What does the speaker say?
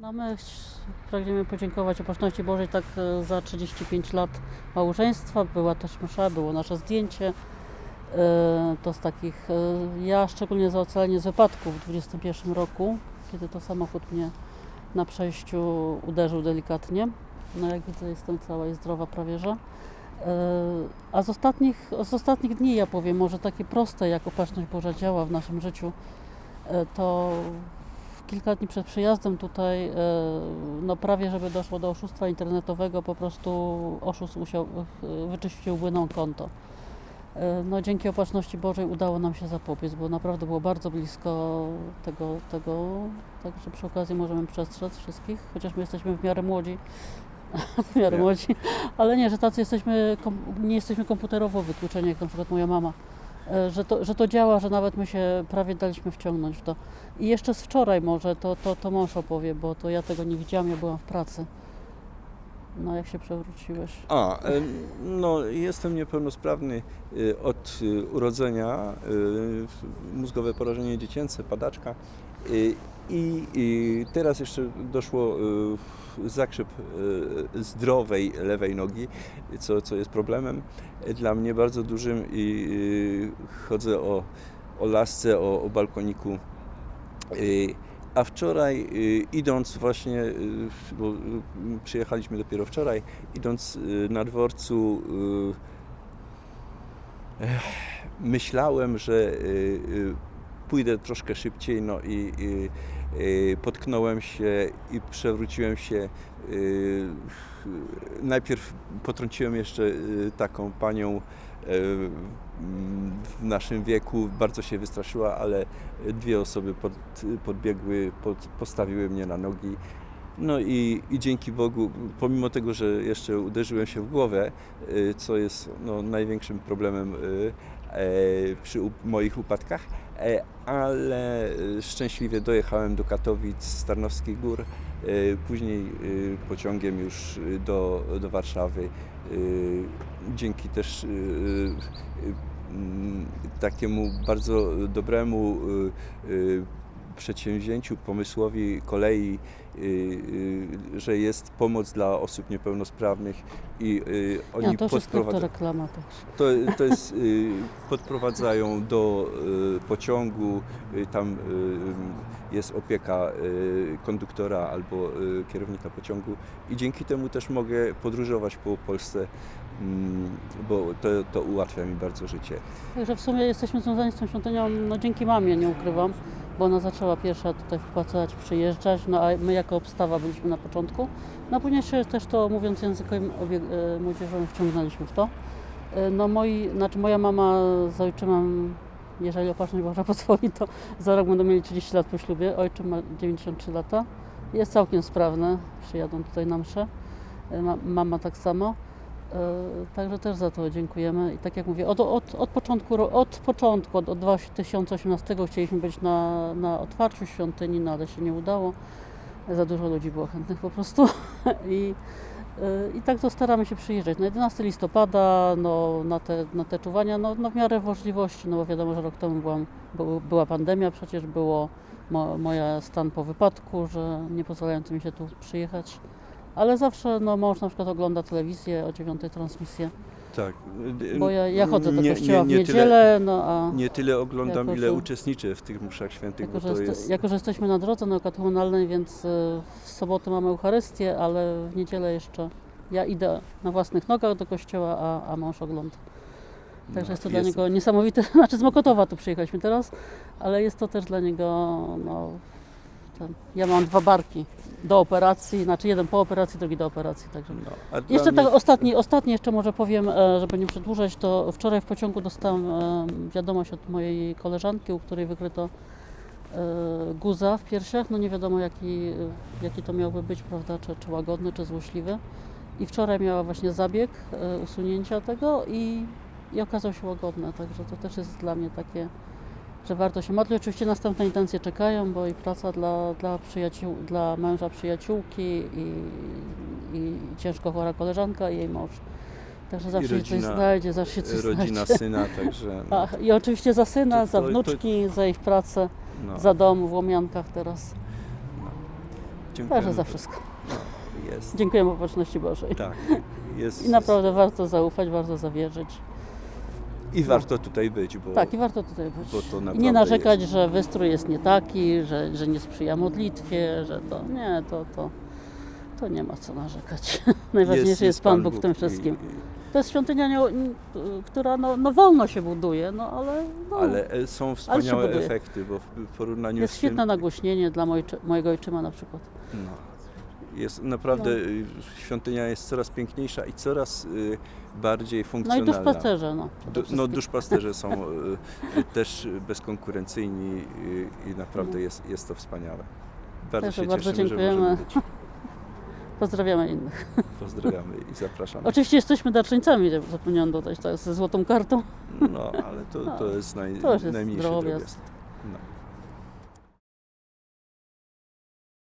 No my pragniemy podziękować Opatrzności Bożej tak e, za 35 lat małżeństwa. Była też msza, było nasze zdjęcie. E, To z takich, e, ja szczególnie za ocalenie z wypadku w 21 roku, kiedy to samochód mnie na przejściu uderzył delikatnie. No jak widzę jestem cała i zdrowa prawie, że. A z ostatnich, z ostatnich dni ja powiem, może takie proste, jak Opatrzność Boża działa w naszym życiu, to kilka dni przed przyjazdem tutaj, e, no prawie żeby doszło do oszustwa internetowego, po prostu oszust musiał, e, wyczyścił błyną konto. E, No dzięki opatrzności Bożej udało nam się zapobiec, bo naprawdę było bardzo blisko tego, tego także przy okazji możemy przestrzec wszystkich, chociaż my jesteśmy w miarę młodzi, w miarę młodzi, ale nie, że tacy jesteśmy, nie jesteśmy komputerowo wykluczeni, jak na przykład moja mama. E, Że to, że to działa, że nawet my się prawie daliśmy wciągnąć w to. I jeszcze z wczoraj może, to, to, to mąż opowie, bo to ja tego nie widziałam, ja byłam w pracy. No jak się przewróciłeś? A, no jestem niepełnosprawny y, od y, urodzenia, y, mózgowe porażenie dziecięce, padaczka i, i teraz jeszcze doszło zakrzep y, zdrowej lewej nogi, co, co jest problemem dla mnie bardzo dużym i y, chodzę o, o lasce, o, o balkoniku. Y, A wczoraj idąc właśnie, bo przyjechaliśmy dopiero wczoraj, idąc na dworcu myślałem, że pójdę troszkę szybciej, no i y, y, potknąłem się i przewróciłem się. y, Najpierw potrąciłem jeszcze y, taką panią w naszym wieku, bardzo się wystraszyła, ale dwie osoby pod, podbiegły, pod, postawiły mnie na nogi. No i, i dzięki Bogu, pomimo tego, że jeszcze uderzyłem się w głowę, co jest no, największym problemem przy u- moich upadkach, e, ale y, szczęśliwie dojechałem do Katowic z Tarnowskich Gór, później pociągiem już do, do Warszawy. Dzięki też takiemu bardzo dobremu przedsięwzięciu, pomysłowi kolei, y, y, że jest pomoc dla osób niepełnosprawnych i y, oni Ja, to reklama też. To, to jest, podprowadzają do pociągu, tam jest opieka konduktora albo kierownika pociągu i dzięki temu też mogę podróżować po Polsce, mm, bo to, to ułatwia mi bardzo życie. Także w sumie jesteśmy związani z tą świątynią, no dzięki mamie, nie ukrywam, bo ona zaczęła pierwsza tutaj wpłacać, przyjeżdżać, no a my jako obstawa byliśmy na początku. No później się też to, mówiąc językiem e, młodzieżowym, wciągnęliśmy w to. E, No moi, znaczy moja mama z ojczymem, jeżeli opatrzność Boża pozwoli, to za rok będą mieli 30 lat po ślubie, ojczym ma 93 lata. Jest całkiem sprawny, przyjadą tutaj na mszę. E, Ma, mama tak samo. E, Także też za to dziękujemy. I tak jak mówię, od, od, od początku, od początku, od, od 2018 chcieliśmy być na, na otwarciu świątyni, no ale się nie udało. Za dużo ludzi było chętnych po prostu. I, e, I tak to staramy się przyjeżdżać. Na 11 listopada, no, na, te, na te czuwania, no, no w miarę możliwości, no bo wiadomo, że rok temu byłam, był, była pandemia, przecież było mo, moja stan po wypadku, że nie pozwalający mi się tu przyjechać. Ale zawsze no, mąż na przykład ogląda telewizję o dziewiątej transmisję, Tak. bo ja, ja chodzę do Nie- kościoła nie- nie w tyle- niedzielę, no a Nie tyle oglądam, Jako, ile że- uczestniczę w tych mszach świętych, jako bo to jest, jest... jako, że jesteśmy na drodze neokatechumenalnej, więc y, w sobotę mamy Eucharystię, ale w niedzielę jeszcze ja idę na własnych nogach do kościoła, a, a mąż ogląda. Także no, jest to dla niego niesamowite. Znaczy z Mokotowa tu przyjechaliśmy teraz, ale jest to też dla niego, no, ten, ja mam dwa barki do operacji, znaczy jeden po operacji, drugi do operacji, także No, Jeszcze mnie- tak ostatni, ostatni jeszcze może powiem, e, żeby nie przedłużać, to wczoraj w pociągu dostałam e, wiadomość od mojej koleżanki, u której wykryto e, guza w piersiach. No nie wiadomo jaki, jaki to miałby być, prawda, czy, czy łagodny, czy złośliwy. I wczoraj miała właśnie zabieg usunięcia tego i, i okazał się łagodny, także to też jest dla mnie takie, że warto się modlić. Oczywiście następne intencje czekają, bo i praca dla, dla, przyjaciół, dla męża przyjaciółki i, i ciężko chora koleżanka i jej mąż. Także zawsze się coś rodzina- znajdzie, zawsze się coś rodzina znajdzie. syna, także no, A, I oczywiście za syna, To- za to- to- wnuczki, za ich pracę, no. za dom w Łomiankach teraz. Dziękujemy. Także za wszystko. No, jest. Dziękujemy Opatrzności Bożej. Tak. Jest, I naprawdę warto zaufać, warto zawierzyć. I warto tutaj być, bo, Tak, i warto tutaj być. bo to I naprawdę nie narzekać, jest. że wystrój jest nie taki, że, że nie sprzyja modlitwie, że to nie, to, to, to nie ma co narzekać. Najważniejszy jest, Pan Bóg w tym i- wszystkim. i- To jest świątynia, nie, która no, no wolno się buduje, no ale, no, Ale e, są wspaniałe buduje. efekty, bo w w porównaniu jest z świetne tym, nagłośnienie dla mojego ojczyma na przykład. No. Jest naprawdę, No. y, świątynia jest coraz piękniejsza i coraz y, bardziej No i funkcjonalna. duszpasterze, no. Du, no duszpasterze są y, też bezkonkurencyjni i naprawdę No. jest, jest to wspaniałe. Bardzo Także się bardzo cieszymy, że dziękujemy. być. Pozdrawiamy innych. Pozdrawiamy i zapraszamy. Oczywiście jesteśmy darczyńcami, zapomniałam dodać, tak, ze złotą kartą. No, ale to, to jest naj, To jest najmniejszy drobiazg. drobiazg.